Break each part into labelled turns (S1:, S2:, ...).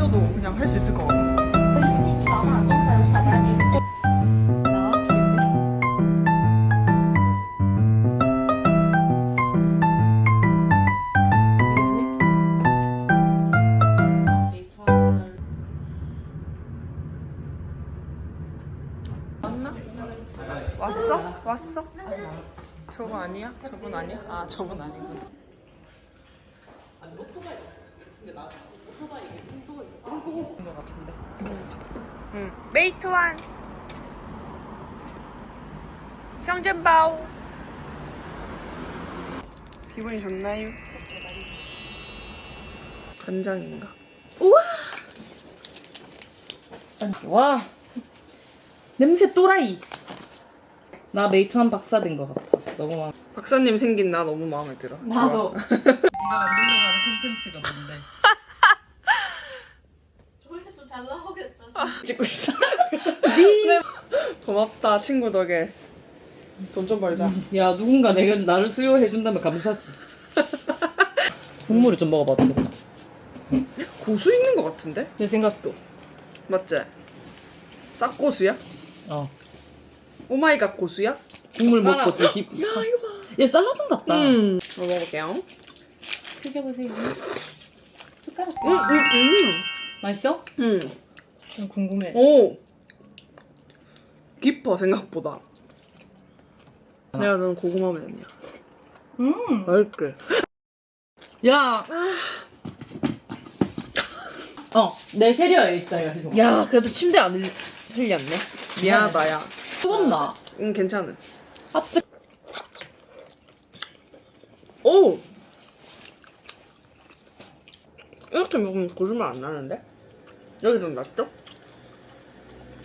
S1: 리더도 그냥 할 수 있을 것 같아. 왔나? 왔어? 왔어? 저거 아니야? 저분 아니야? 아 저분 아니구나. 응. 메이트완. 성전바오. 기분이 좋나요? 간장인가?
S2: 와 냄새 또라이 나 메이트한 박사 된 것 같아 너무 많아
S1: 박사님 생긴 나 너무 마음에 들어.
S2: 나도 내가 만들려고 하는 콘텐츠가 뭔데
S1: 찍고 있어. 네. 고맙다 친구 덕에. 돈 좀 벌자.
S2: 야 누군가 내가 나를 수요해 준다면 감사지 국물을 좀 먹어봐도 되겠다
S1: 고수 있는 것 같은데?
S2: 내 생각도
S1: 맞지? 싹고수야?
S2: 어
S1: 오마이갓 고수야?
S2: 국물 먹고 지금 깊... 야 이거 봐얘 쌀라봉 같다
S1: 음. 이거 먹어볼게요.
S2: 드셔보세요 숟가락
S1: 음, 음,
S2: 맛있어?
S1: 음. 음.
S2: 좀 궁금해
S1: 오. 깊어 생각보다. 내가 너는 고구마 면이야.
S2: 음.
S1: 맛있게.
S2: 야. 어, 내 캐리어에 있다, 이거 계속.
S1: 야, 그래도 침대 안 흘- 흘렸네. 미안하다, 야.
S2: 뜨겁나?
S1: 응, 괜찮은.
S2: 아, 진짜.
S1: 오! 이렇게 먹으면 고주말 안 나는데? 여기 좀 낫죠?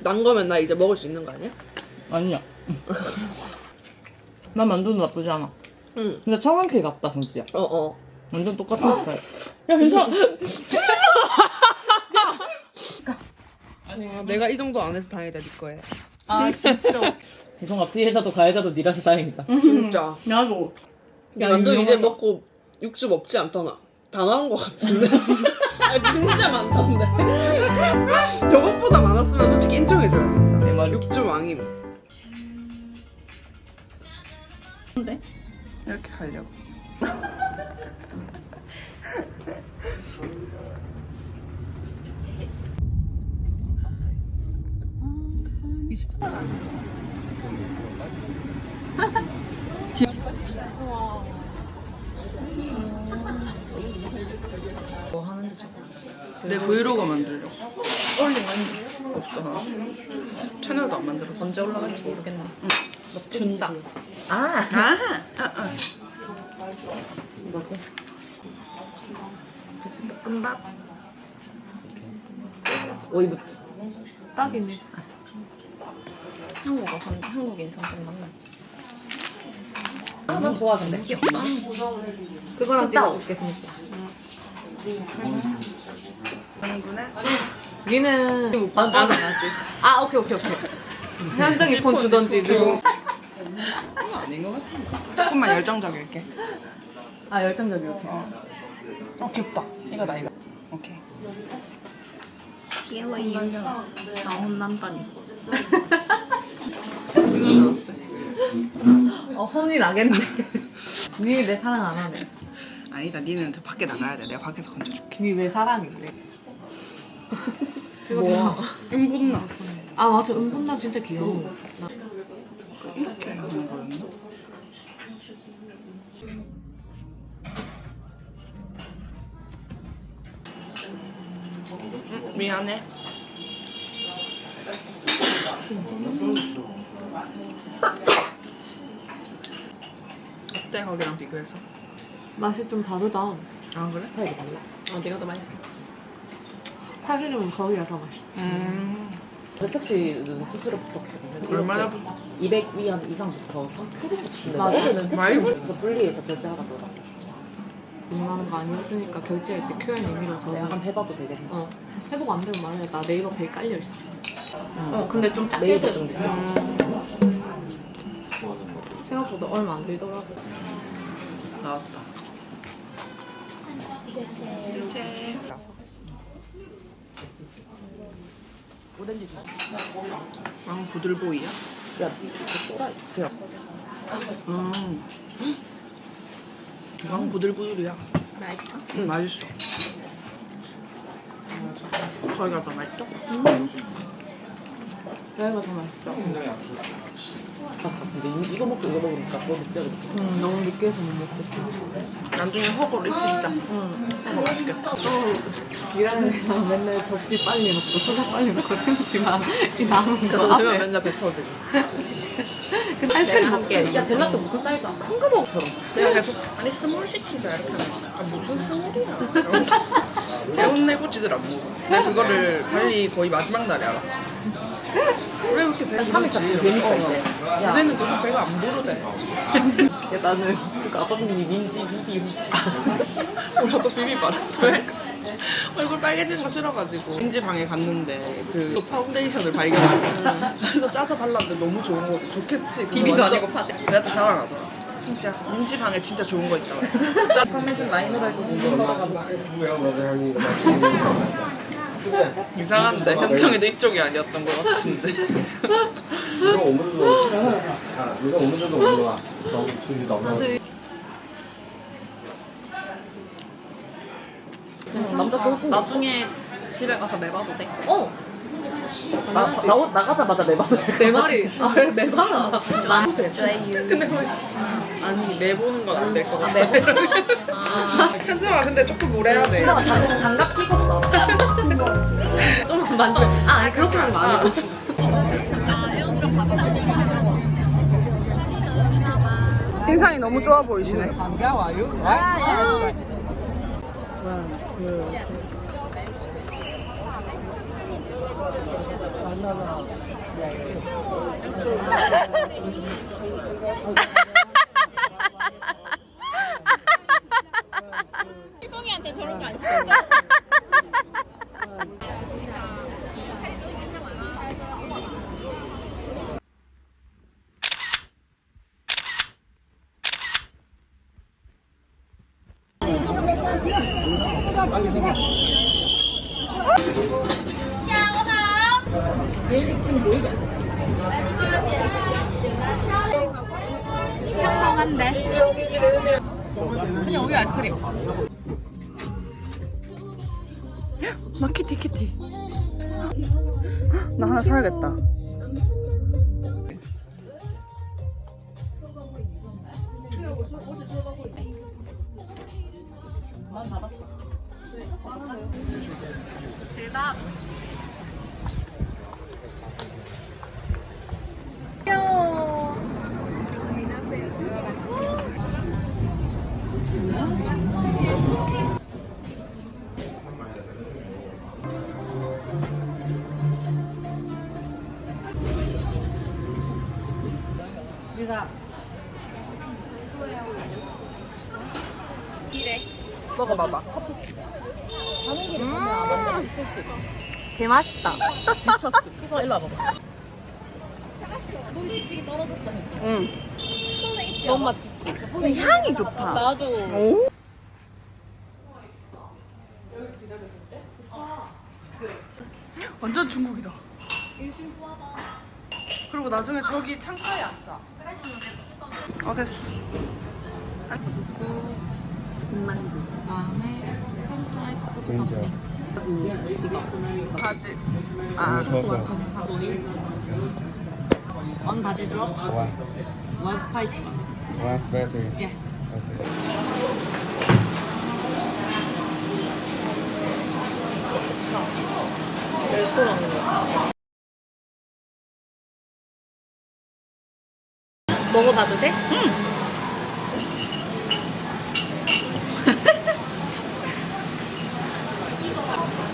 S1: 난 거면 나 이제 먹을 수 있는 거 아니야?
S2: 아니야. 난 만두는 나쁘지 않아.
S1: 응.
S2: 근데 청양케 같다, 진짜.
S1: 어, 어.
S2: 완전 똑같은 스타일. 야, 괜찮아.
S1: 아, 내가 이 정도 안 해서 다행이다, 네 거에.
S2: 아, 진짜. 죄송아, 피해자도 가해자도 니라서 다행이다.
S1: 진짜.
S2: 나도.
S1: 야, 만두 이제 먹고 육즙 없지 않더나? 다 나온 것 같은데? 아, 진짜 많던데? 저것보다 많았으면 솔직히 인정해줘야 된다.
S2: 내 말.
S1: 육즙 왕임.
S2: 근데?
S1: 이렇게 가려고.
S2: 뭐 저거.
S1: 내 브이로그 만들려고. 올리면 없어. 나. 채널도 안 만들었어.
S2: 언제 올라갈지 모르겠네. 준다. 아,
S1: 아, 아, 아.
S2: 뭐지? 볶음밥. 오이부트.
S1: 딱이네.
S3: 한국어 선, 한국인 성격 맞나?
S2: 아, 난 좋아하는데.
S3: 귀엽다. 그거랑 찍어줄겠습니다. 니는 아, 아, 아 오케이 오케이 오케이. 현정이 폰 주던지 누구?
S1: 아닌 것 같은데. 조금만 열정적일게.
S3: 아 열정적이 오케이.
S1: 어, 귀엽다. 이거다, 이거. 오케이.
S3: 귀여워요. 아 혼난다니. 어 혼이 나겠네. 니 내 사랑 안 하네.
S1: 아니다, 니는 저 밖에 나가야 돼. 내가 밖에서 건져줄게.
S3: 니왜 사랑인데? 뭐야?
S1: 임분나.
S3: 아 맞아 은근나 진짜 귀여워.
S1: 이렇게 하는 거였나? 음, 미안해. 어때 거기랑 비교해서?
S3: 맛이 좀 다르다.
S1: 아 그래?
S2: 스타일이 달라.
S3: 어 내가 더 맛있어. 사실은 거기가 더 맛있어.
S1: 음
S2: 택시는 수수료부터 이렇게
S1: 얼마나
S2: 200위안 이상부터 3%를 붙이는데
S3: 맞아.
S2: 어제는? 택시에서 분리해서 결제하다 보다
S3: 원하는 거 아니었으니까 결제할 때 Q&A 밀어서
S2: 내가 한번 해봐도 되겠네
S3: 어 해보고 안 되면 말해 나 네이버 페이 깔려 있어.
S2: 응.
S3: 어 근데 좀 작게
S2: 좀 느껴
S3: 생각보다 얼마 안 들더라고.
S1: 나왔다. 이제 왕 부들보이야?
S2: 야 또라이 그냥
S1: 음. 왕 부들부들이야.
S3: 맛있어?
S1: 응, 맛있어. 거기가 더 맛있어?
S3: 여기가 더 맛있어.
S2: 아 근데 이- 이거 먹고 이거 먹으니까 뭐 느껴져
S3: 응, 너무 느끼해서 못 먹겠어.
S1: 나중에 허거를 진짜.
S3: 응.
S1: 허거 맛있겠다.
S3: 일하는 사람 맨날 접시 빨리 놓고 수저 빨리 놓고 승지만 이 남은 거
S1: 그래서
S3: 앞에
S1: 맨날 뱉어들.
S3: 근데 한 살이 할게. 야 젤라또 무슨 사이즈야? 큰 거 먹처럼.
S1: 내가 계속 아니 스몰 시키자 이렇게 하는 거야. 아 무슨 스몰이야? 이러면서 개운내고 지더라고. 내가 그거를 빨리 거의 마지막 날에 알았어. 왜 이렇게 배가
S3: 삼일
S1: 부르지?
S3: 차 되니까
S1: 이러면서.
S3: 이제. 야.
S1: 얘는 계속 배가 안 부르대.
S2: 야 나는 그 아버님이 민지 비비 훔치셨어
S1: 우리 아빠 비비바라. 왜? 얼굴 빨개진 거 싫어가지고 인지 방에 갔는데 그 파운데이션을 발견하고 그래서 짜서 발랐는데 너무 좋은 거 좋겠지. 그거
S3: 비비도
S1: 완전-
S3: 아니고 파데.
S1: 내한테 자랑하더라. 진짜 민지 방에 진짜 좋은 거 있다고. 짜-
S2: 카메신 라인으로 해서 공부 받아가지고
S1: 이상한데 현청이도 이쪽이 아니었던 것 같은데.
S4: 이거 어느 정도? 아, 이거 어느 올라와? 너무 줄이 너무.
S2: 남자 훨씬
S3: 나중에 집에 가서 매봐도 돼? 어!
S2: 나, 나, 나가자마자 매봐도
S3: 내 말이 아, 왜 매봐라
S1: 근데 뭐, 아니 내보는 건 안 될것 아, 같아.
S3: 아,
S1: 아 카즈마 근데 조금 무례하네.
S2: 장갑 끼고
S3: 좀 만져. 아 아니 그렇게 하는 거 아니고.
S1: 인상이 너무 좋아 보이시네.
S3: 그냥 우유 아이스크림.
S1: 나 키티 키티. 나 하나 사야겠다.
S3: 대답.
S1: 먹어봐봐.
S3: 개 맛있다. 미쳤어. 그래서 일로 와봐봐.
S1: 응.
S3: 너무 맛있지?
S1: 근데 향이 좋다.
S3: 나도.
S1: 오? 완전 중국이다. 그리고 나중에 저기 창가에 앉자. 어 됐어. 바지. 아,
S5: One butter drop,
S4: One,
S5: one spicy one.
S4: spicy.
S5: Yeah.
S4: Okay.
S3: 먹어봐도 돼?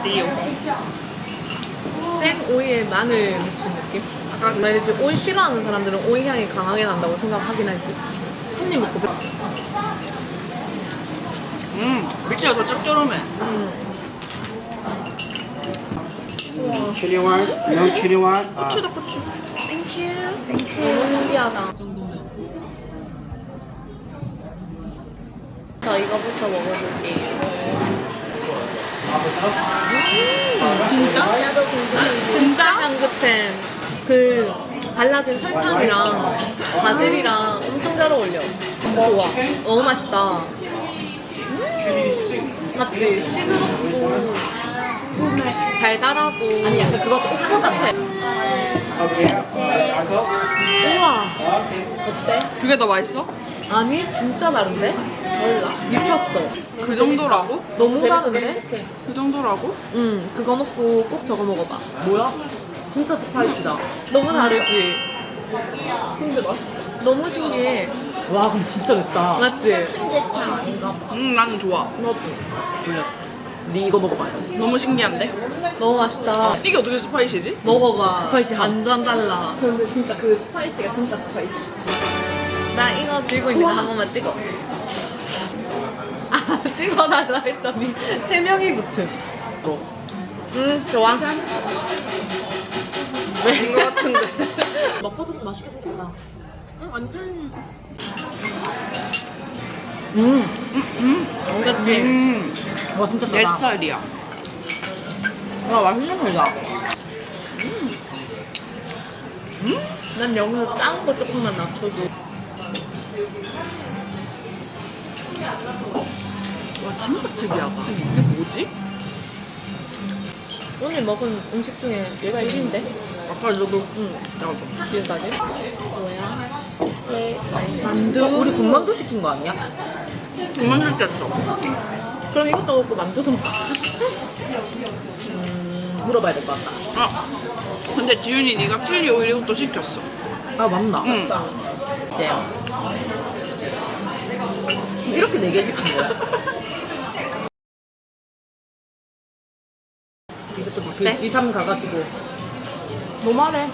S1: 띠용.
S3: 생 오이에 마늘 묻힌 느낌? 아까 말했지 오이 싫어하는 사람들은 오이 향이 강하게 난다고 생각하긴 할게 한입 먹고 배-
S1: 음, 밀치가 더 짭조름해.
S4: No chili one. Ah.
S1: 고추다 고추. 땡큐.
S3: 너무 신기하다 저 이거부터 먹어볼게요 음, 진짜? 진짜? 진짜 향 나한테 그 발라진 설탕이랑 바질이랑 엄청 잘 어울려. 좋아. 너무 맛있다. 음, 맞지? 시끄럽고 달달하고 아니 약간 그것도 오빠 같아. 우와. 어때?
S1: 그게 더 맛있어?
S3: 아니 진짜 다른데? 몰라. 미쳤어.
S1: 그 정도라고?
S3: 너무 다른데?
S1: 그 정도라고?
S3: 응. 그거 먹고 꼭 저거 먹어봐.
S2: 뭐야? 진짜 스파이시다.
S3: 너무 다르지? 근데 맛있다. 너무 신기해.
S2: 와 근데 진짜 맵다.
S3: 맞지?
S1: 음 나는 좋아.
S3: 너도.
S2: 니 이거 먹어봐요.
S1: 너무 신기한데?
S3: 너무 맛있다.
S1: 이게 어떻게 스파이시지?
S3: 먹어봐.
S2: 스파이시함.
S3: 완전 달라.
S2: 근데 진짜 그 스파이시가 진짜 스파이시.
S3: 나 이거 들고 있는 거 한 번만 찍어. 아, 찍어달라 했더니 세 명이 붙음. 응, 좋아.
S1: 아닌 것 같은데.
S3: 마포도 맛있게 생겼다. 완전.
S2: 음.
S3: 그치?
S1: 음,
S2: 와 진짜
S1: 내
S2: 짜다.
S1: 스타일이야.
S2: 와 맛있는 거다.
S3: 난 여기서 짠 거 조금만 낮춰도.
S1: 진짜 특이하다. 이게 뭐지?
S3: 오늘 먹은 음식 중에 얘가 1위인데?
S1: 아까 저도
S3: 응.
S1: 나도.
S3: 지금까지? 뭐야? 네. 만두.
S2: 우리 군만두 시킨 거 아니야?
S1: 정말 맛있겠어.
S3: 그럼 이것도 먹고 만두도 먹어.
S2: 물어봐야 될 것 같다.
S1: 아, 근데 지윤이 네가 칠리 오일 이것도 시켰어.
S2: 아 맞나?
S1: 응.
S2: 이제 이렇게 네개 시킨 거야? 이것도 그 G3 가가지고
S3: 너무하네.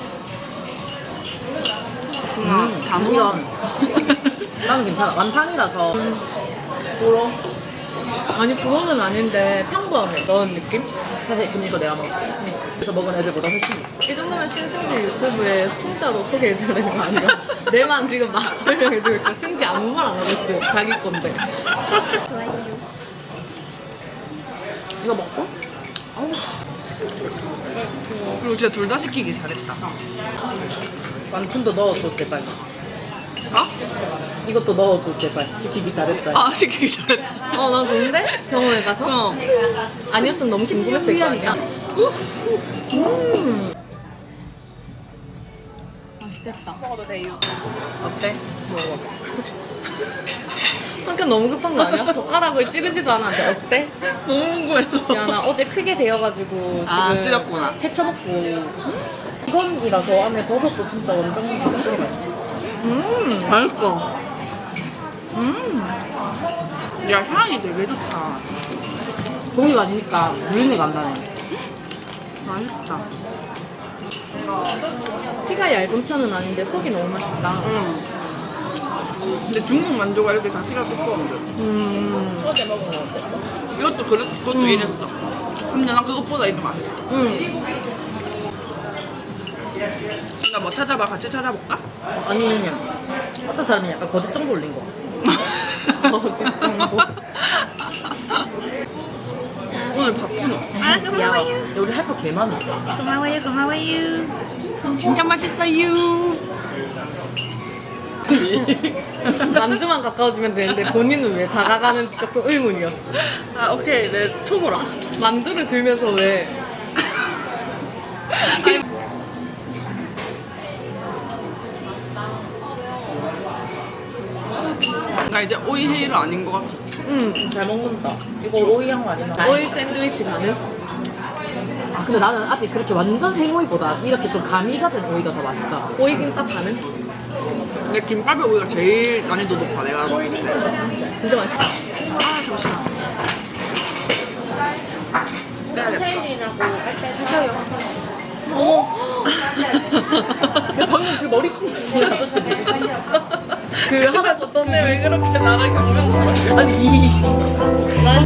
S1: 음, 단호한.
S2: 이건 나는 괜찮아 완탕이라서
S3: 뭐라? 아니 그거는 아닌데 평범해. 너는 느낌?
S2: 사실 이거 내가 먹어 그래서 먹은 애들보다 훨씬
S3: 이 정도면 신승지 유튜브에 풍자로 소개해줘야 되는 거 아니야? 내만 지금 막 설명해주고 있고 승지 아무 말 안 하고 있어. 자기 건데.
S2: 이거 먹고
S1: 그리고 진짜 둘 다 시키기 잘했다.
S2: 완툰도 넣어줘 제발
S1: 아?
S2: 이것도 넣어줘 제발 시키기 잘했다
S1: 아, 시키기 잘했다.
S3: 어, 나 좋은데? 병원에 가서?
S1: 어.
S3: 아니었으면 너무 궁금했을 거 아니야? 음. 맛있겠다. 먹어도 돼요. 어때? 먹어. 성격 너무 급한 거 아니야? 젓가락을 찌르지도 않았는데 어때?
S1: 너무 궁금해서.
S3: 야, 나 어제 크게 데워가지고
S1: 아,
S3: 지금
S1: 찔렸구나.
S2: 해쳐먹고 이건이라서 안에 버섯도 진짜 완전
S3: 음.
S1: 맛있어. 음. 야, 향이 되게 좋다.
S2: 고기가 아니니까 물리가 안 나네
S1: 맛있다.
S3: 피가 얇은 편은 아닌데 속이 너무 맛있다.
S1: 응. 근데 중국 만두가 이렇게 다 피가 두꺼운데.
S3: 음.
S2: 어제 먹은 거 어때?
S1: 이것도 그랬, 그것도 이랬어. 근데 난 그것보다 이게 맛있어.
S3: 음.
S1: 나 뭐 찾아봐? 같이 찾아볼까?
S2: 아니 어떤 사람이 약간 거짓 정보 올린 거
S3: 거짓 정보.
S1: 오늘 바쁘노?
S2: 야 우리 할 거 개 많아
S1: 고마워요, 고마워요. 진짜 맛있어요.
S3: 만두만 가까워지면 되는데 본인은 왜 다가가는지 조금 의문이었어.
S1: 아, 오케이. 내 초보라.
S3: 만두를 들면서 왜?
S1: 나 이제 오이 헤이를 아닌 것 같아.
S3: 음.
S2: 잘 먹는다 이거 오이 향 아니면
S3: 오이 샌드위치 가능?
S2: 아 근데 나는 아직 그렇게 완전 생오이보다 이렇게 좀 가미가 된 오이가 더 맛있다
S3: 오이 김밥 가능?
S1: 근데 김밥에 오이가 제일 난이도 높아, 내가 봤을 때.
S3: 진짜 맛있다.
S1: 아, 잠시만. 빼야겠다.
S3: 어머.
S2: 방금 그 머리띠 그 아저씨
S1: 그 하나 뒀던데 왜 그렇게 나를 경멸하는 거야?
S2: 아니
S3: 난